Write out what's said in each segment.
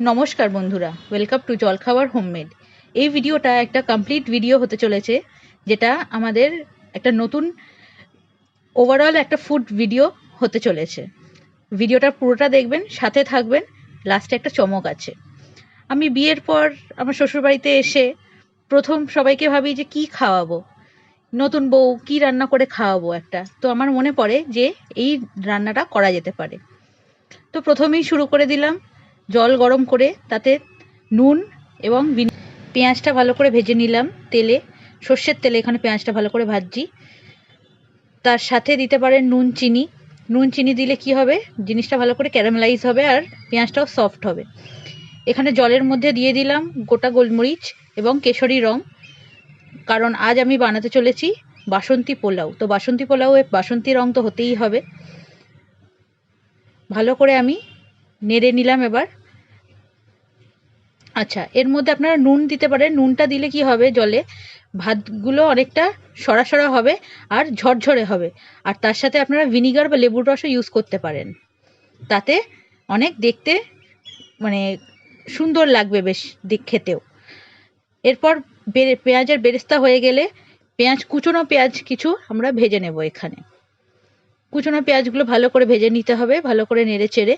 নমস্কার বন্ধুরা welcome to জলখাবার হোমমেড এই ভিডিওটা একটা কমপ্লিট ভিডিও হতে চলেছে, যেটা আমাদের একটা নতুন ওভারঅল একটা ফুড ভিডিও হতে চলেছে। ভিডিওটা পুরোটা দেখবেন, সাথে থাকবেন লাস্টে একটা চমক আছে। আমি বিয়ের পর আমার শ্বশুরবাড়িতে এসে প্রথম সবাইকে ভাবি যে কি খাওয়াবো, নতুন বউ, কি রান্না করে খাওয়াবো একটা। তো আমার মনে পড়ে যে এই রান্নাটা করা যেতে পারে। তো প্রথমেই শুরু করে দিলাম জল গরম করে তাতে নুন এবং পেঁয়াজটা ভালো করে ভেজে নিলাম তেলে। সর্ষের তেলে এখানে পেঁয়াজটা ভালো করে ভাজছি। তার সাথে দিতে পারেন নুন, চিনি। নুন, চিনি দিলে কি হবে? জিনিসটা ভালো করে ক্যারামেলাইজ হবে আর পেঁয়াজটাও সফট হবে। এখানে জলের মধ্যে দিয়ে দিলাম গোটা গোলমরিচ এবং কেশরি রং। কারণ আজ আমি বানাতে চলেছি বাসন্তী পোলাও। তো বাসন্তী পোলাও, বাসন্তী রং তো হতেই হবে। ভালো করে আমি নেড়ে নিলাম এবার। আচ্ছা এর মধ্যে আপনারা নুন দিতে পারেন। নুনটা দিলে কি হবে জলে? ভাতগুলো অনেকটা সরা সরা হবে আর ঝরঝরে হবে। আর তার সাথে আপনারা ভিনিগার বা লেবুর রসও ইউজ করতে পারেন। তাতে অনেক দেখতে মানে সুন্দর লাগবে বেশ দিক খেতেও। এরপর পেঁয়াজের বেরেস্তা হয়ে গেলে পেঁয়াজ, কুচনো পেঁয়াজ কিছু আমরা ভেজে নেব এখানে। কুচনো পেঁয়াজগুলো ভালো করে ভেজে নিতে হবে, ভালো করে নেড়ে চেড়ে।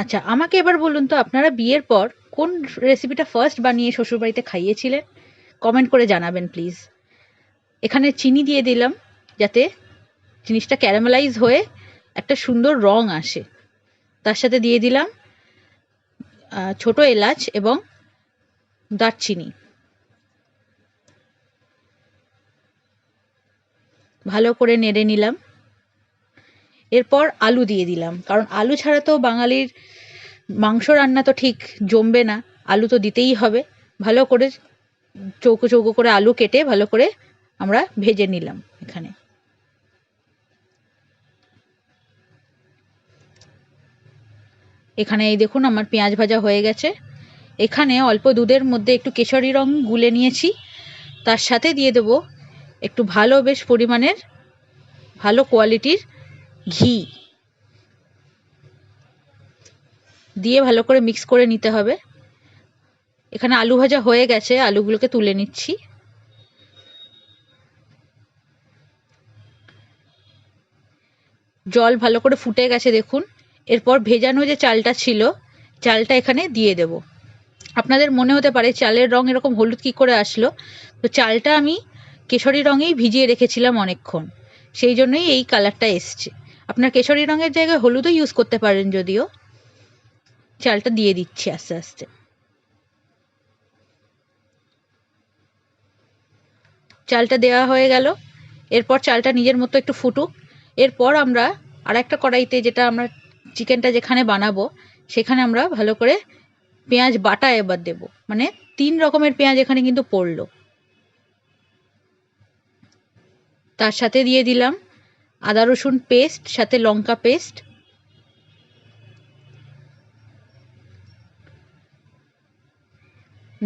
আচ্ছা আমাকে এবার বলুন তো, আপনারা বিয়ের পর কোন রেসিপিটা ফার্স্ট বানিয়ে শ্বশুরবাড়িতে খাইয়েছিলেন? কমেন্ট করে জানাবেন প্লিজ এখানে চিনি দিয়ে দিলাম, যাতে জিনিসটা ক্যারামেলাইজ হয়ে একটা সুন্দর রং আসে। তার সাথে দিয়ে দিলাম ছোট এলাচ এবং দারচিনি। ভালো করে নেড়ে নিলাম। এরপর আলু দিয়ে দিলাম। কারণ আলু ছাড়া তো বাঙালির মাংস রান্না তো ঠিক জমবে না। আলু তো দিতেই হবে। ভালো করে চৌকো চৌকো করে আলু কেটে ভালো করে আমরা ভেজে নিলাম এখানে। এখানে এই দেখুন আমার পেঁয়াজ ভাজা হয়ে গেছে। এখানে অল্প দুধের মধ্যে একটু কেশরি রং গুলে নিয়েছি। তার সাথে দিয়ে দেবো একটু ভালো বেশ পরিমাণের ভালো কোয়ালিটির ঘি। দিয়ে ভালো করে মিক্স করে নিতে হবে। এখানে আলু ভাজা হয়ে গেছে, আলুগুলোকে তুলে নিচ্ছি। জল ভালো করে ফুটে গেছে দেখুন। এরপর ভেজানো যে চালটা ছিল, চালটা এখানে দিয়ে দেব। আপনাদের মনে হতে পারে চালের রং এরকম হলুদ কি করে আসলো? তো চালটা আমি কেশরি রঙেই ভিজিয়ে রেখেছিলাম অনেকক্ষণ। সেই জন্যই এই কালারটা এসছে। আপনার কেশরি রঙের জায়গায় হলুদও ইউজ করতে পারেন যদিও। চালটা দিয়ে দিচ্ছি আস্তে আস্তে। চালটা দেওয়া হয়ে গেল। এরপর চালটা নিজের মতো একটু ফুটুক। এরপর আমরা আর একটা কড়াইতে যেটা আমরা চিকেনটা যেখানে বানাবো, সেখানে আমরা ভালো করে পেঁয়াজ বাটা এবার দেব। মানে তিন রকমের পেঁয়াজ এখানে কিন্তু পড়ল। তার সাথে দিয়ে দিলাম। আদা রসুন পেস্ট সাথে লঙ্কা পেস্ট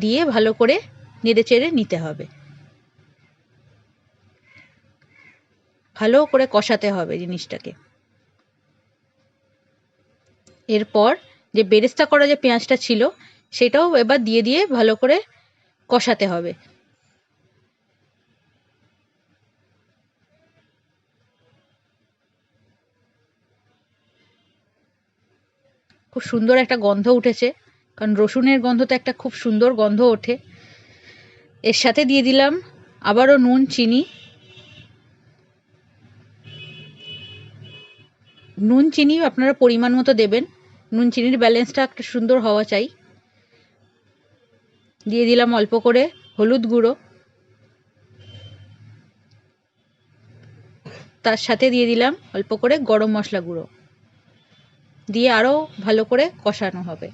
দিয়ে ভালো করে নেড়ে চেড়ে নিতে হবে। ভালো করে কষাতে হবে জিনিসটাকে। এরপর যে বেরেস্তা করা যে পেঁয়াজটা ছিল, সেটাও এবার দিয়ে দিয়ে ভালো করে কষাতে হবে। খুব সুন্দর একটা গন্ধ উঠেছে। কারণ রসুনের গন্ধ তো একটা খুব সুন্দর গন্ধ ওঠে। এর সাথে দিয়ে দিলাম আবারও নুন, চিনি। নুন, চিনি আপনারা পরিমাণ মতো দেবেন। নুন, চিনির ব্যালেন্সটা একটা সুন্দর হওয়া চাই। দিয়ে দিলাম অল্প করে হলুদ গুঁড়ো। তার সাথে দিয়ে দিলাম অল্প করে গরম মশলা গুঁড়ো। দিয়ে আরও ভালো করে কষানো হবে।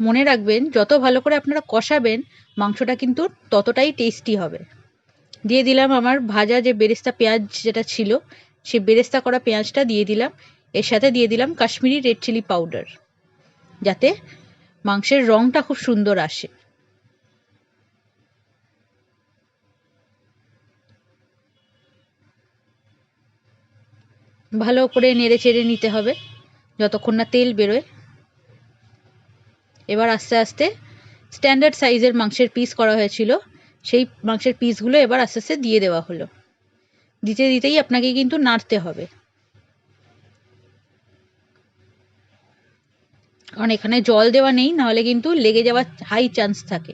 মনে রাখবেন, যত ভালো করে আপনারা কষাবেন, মাংসটা কিন্তু ততটাই টেস্টি হবে। দিয়ে দিলাম আমার ভাজা যে বেরেস্তা পেঁয়াজ যেটা ছিল, সেই বেরেস্তা করা পেঁয়াজটা দিয়ে দিলাম। এর সাথে দিয়ে দিলাম কাশ্মীরি রেড চিলি পাউডার যাতে মাংসের রঙটা খুব সুন্দর আসে। ভালো করে নেড়ে চেড়ে নিতে হবে, যতক্ষণ না তেল বেরোয়। এবার আস্তে আস্তে স্ট্যান্ডার্ড সাইজের মাংসের পিস করা হয়েছিল, সেই মাংসের পিসগুলো এবার আস্তে আস্তে দিয়ে দেওয়া হলো। দিতে দিতেই আপনাকে কিন্তু নাড়তে হবে। কারণ এখানে জল দেওয়া নেই, নাহলে কিন্তু লেগে যাওয়ার হাই চান্স থাকে।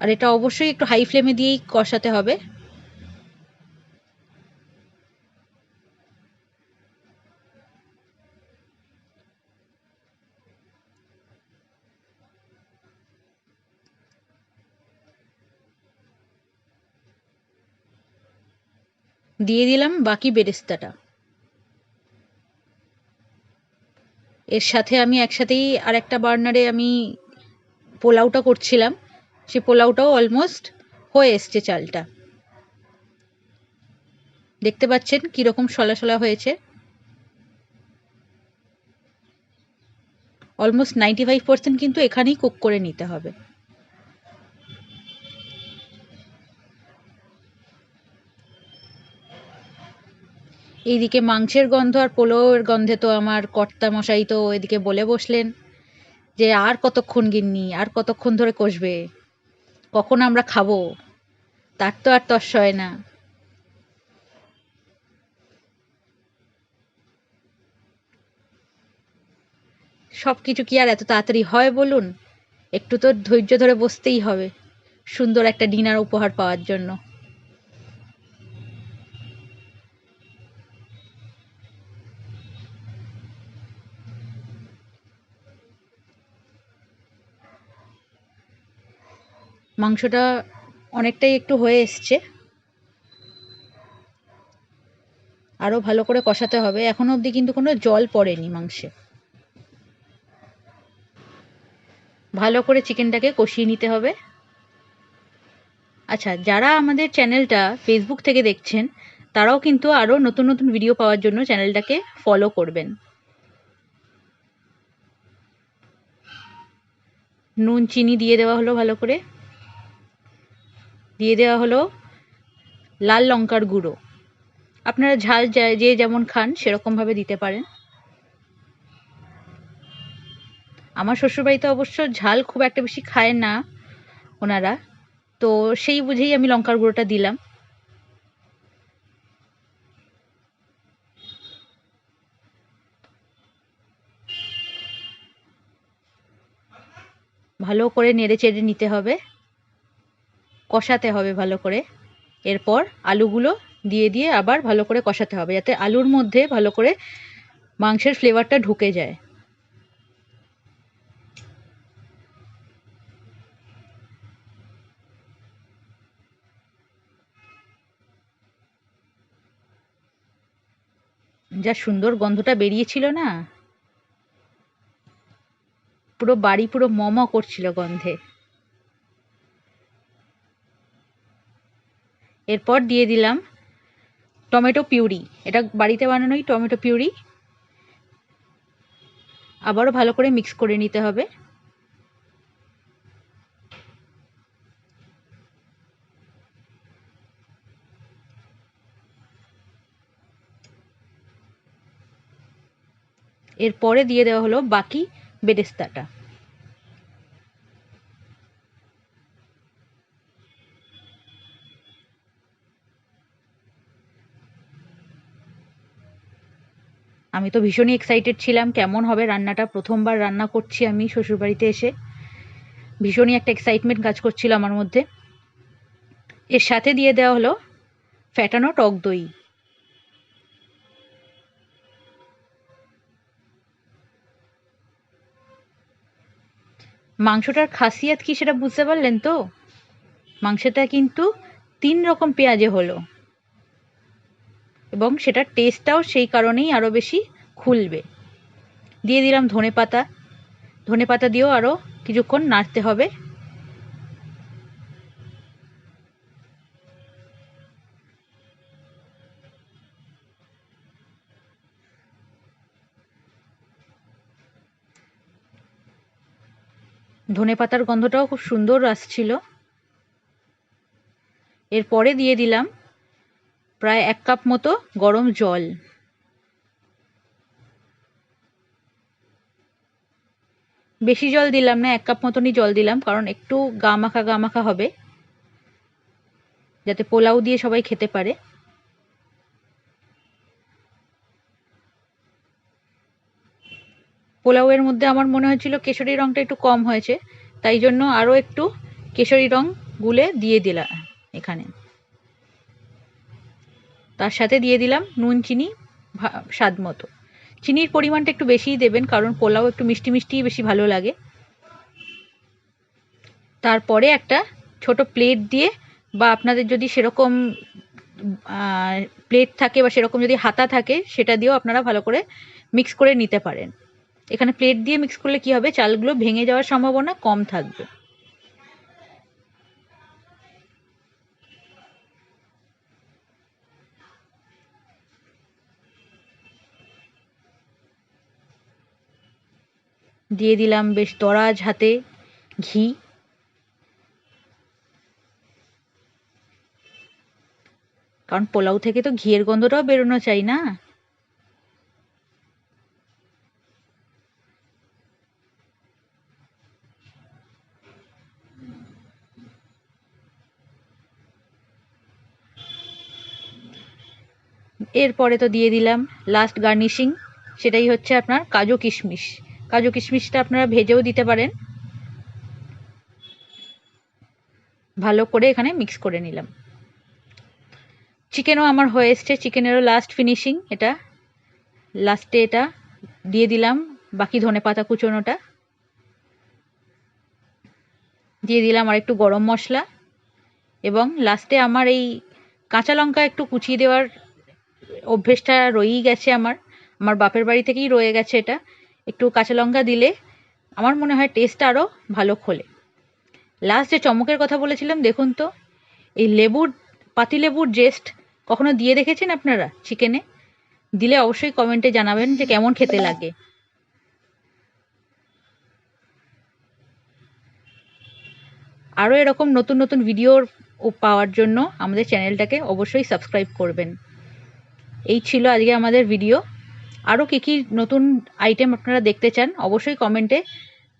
আর এটা অবশ্যই একটু হাই ফ্লেমে দিয়েই কষাতে হবে। দিয়ে দিলাম বাকি বেরেস্তাটা। এর সাথে আমি একসাথেই আর একটা বার্নারে আমি পোলাওটা করছিলাম। সে পোলাওটাও অলমোস্ট হয়ে এসছে চালটা। দেখতে পাচ্ছেন কীরকম সলা সলা হয়েছে। অলমোস্ট নাইনটি ফাইভ পার্সেন্ট কিন্তু এখানেই কুক করে নিতে হবে। এইদিকে মাংসের গন্ধ আর পোলাওয়ের গন্ধে তো আমার কর্তা মশাই তো এদিকে বলে বসলেন যে আর কতক্ষণ গিন্নি, আর কতক্ষণ ধরে কষবে? কখন আমরা খাব? তার তো আর তস হয় না। সব কিছু কি আর এত তাড়াতাড়ি হয় বলুন? একটু তো ধৈর্য ধরে বসতেই হবে সুন্দর একটা ডিনার উপহার পাওয়ার জন্য। মাংসটা অনেকটাই একটু হয়ে এসছে। আরও ভালো করে কষাতে হবে। এখনও অবধি কিন্তু কোনো জল পড়েনি মাংসে। ভালো করে চিকেনটাকে কষিয়ে নিতে হবে। আচ্ছা যারা আমাদের চ্যানেলটা ফেসবুক থেকে দেখছেন, তারাও কিন্তু আরও নতুন নতুন ভিডিও পাওয়ার জন্য চ্যানেলটাকে ফলো করবেন। নুন, চিনি দিয়ে দেওয়া হলো ভালো করে। দিয়ে দেওয়া হলো লাল লঙ্কার গুঁড়ো। আপনারা ঝাল যে যেমন খান সেরকমভাবে দিতে পারেন। আমার শ্বশুরবাড়িতে অবশ্য ঝাল খুব একটা বেশি খায় না ওনারা। তো সেই বুঝেই আমি লঙ্কার গুঁড়োটা দিলাম। ভালো করে নেড়ে চেড়ে নিতে হবে। কষাতে হবে ভালো করে। এরপর আলুগুলো দিয়ে দিয়ে আবার ভালো করে কষাতে হবে যাতে আলুর মধ্যে ভালো করে মাংসের ফ্লেভারটা ঢুকে যায়। যা সুন্দর গন্ধটা বেরিয়েছিল না? পুরো বাড়ি পুরো মম করছিল গন্ধে। এরপর দিয়ে দিলাম টমেটো পিউরি। এটা বাড়িতে বানানোই টমেটো পিউরি। আবারও ভালো করে মিক্স করে নিতে হবে। এরপরে দিয়ে দেওয়া হলো বাকি বেরেস্তাটা। আমি তো ভীষণই এক্সাইটেড ছিলাম, কেমন হবে রান্নাটা? প্রথমবার রান্না করছি আমি শ্বশুরবাড়িতে এসে। ভীষণই একটা এক্সাইটমেন্ট কাজ করছিল আমার মধ্যে। এর সাথে দিয়ে দেওয়া হলো ফ্যাটানো টক দই। মাংসটার খাসিয়াত কি সেটা বুঝতে পারলেন তো? মাংসটা কিন্তু তিন রকম পেঁয়াজে হলো। এবং সেটার টেস্টটাও সেই কারণেই আরও বেশি খুলবে। দিয়ে দিলাম ধনে পাতা। ধনে পাতা দিয়েও আরও কিছুক্ষণ নাড়তে হবে। ধনে পাতার গন্ধটাও খুব সুন্দর আসছিল। এরপরে দিয়ে দিলাম প্রায় এক কাপ মতো গরম জল। বেশি জল দিলাম না, এক কাপ মতনই জল দিলাম, কারণ একটু গা মাখা গা মাখা হবে, যাতে পোলাও দিয়ে সবাই খেতে পারে। পোলাওয়ের মধ্যে আমার মনে হয়েছিল কেশরি রঙটা একটু কম হয়েছে, তাই জন্য আরও একটু কেশরি রং গুলে দিয়ে দিলাম এখানে। তার সাথে দিয়ে দিলাম নুন, চিনি স্বাদ মতো। চিনির পরিমাণটা একটু বেশিই দেবেন, কারণ পোলাও একটু মিষ্টি মিষ্টিই বেশি ভালো লাগে। তারপরে একটা ছোট প্লেট দিয়ে বা আপনাদের যদি সেরকম প্লেট থাকে বা সেরকম যদি হাতা থাকে, সেটা দিয়েও আপনারা ভালো করে মিক্স করে নিতে পারেন। এখানে প্লেট দিয়ে মিক্স করলে কি হবে? চালগুলো ভেঙে যাওয়ার সম্ভাবনা কম থাকবে। দিয়ে দিলাম বেশ দরাজ হাতে ঘি। কারণ পোলাও থেকে তো ঘিয়ের গন্ধটাও বেরোনো চাই না? এরপরে তো দিয়ে দিলাম লাস্ট গার্নিশিং সেটাই হচ্ছে আপনার কাজু কিশমিশ। কাজু কিশমিশটা আপনারা ভেজেও দিতে পারেন। ভালো করে এখানে মিক্স করে নিলাম। চিকেনও আমার হয়ে এসছে। চিকেনেরও লাস্ট ফিনিশিং এটা। লাস্টে এটা দিয়ে দিলাম। বাকি ধনে পাতা কুচোনোটা। দিয়ে দিলাম আর একটু গরম মশলা। এবং লাস্টে আমার এই কাঁচা লঙ্কা একটু কুচিয়ে দেওয়ার অভ্যেসটা রয়েই গেছে আমার। আমার বাপের বাড়ি থেকেই রয়ে গেছে এটা। একটু কাঁচা লঙ্কা দিলে আমার মনে হয় টেস্টটা আরও ভালো খোলে। লাস্ট যে চমকের কথা বলেছিলাম, দেখুন তো, এই লেবুর পাতিলেবুর জেস্ট কখনো দিয়ে দেখেছেন আপনারা চিকেনে? দিলে অবশ্যই কমেন্টে জানাবেন যে কেমন খেতে লাগে। আরও এরকম নতুন নতুন ভিডিও পাওয়ার জন্য আমাদের চ্যানেলটাকে অবশ্যই সাবস্ক্রাইব করবেন। এই ছিল আজকে আমাদের ভিডিও আরও কী কী নতুন আইটেম আপনারা দেখতে চান, অবশ্যই কমেন্টে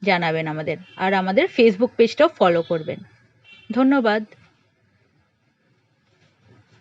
জানাবেন আমাদের। আর আমাদের ফেসবুক পেজটাও ফলো করবেন। ধন্যবাদ।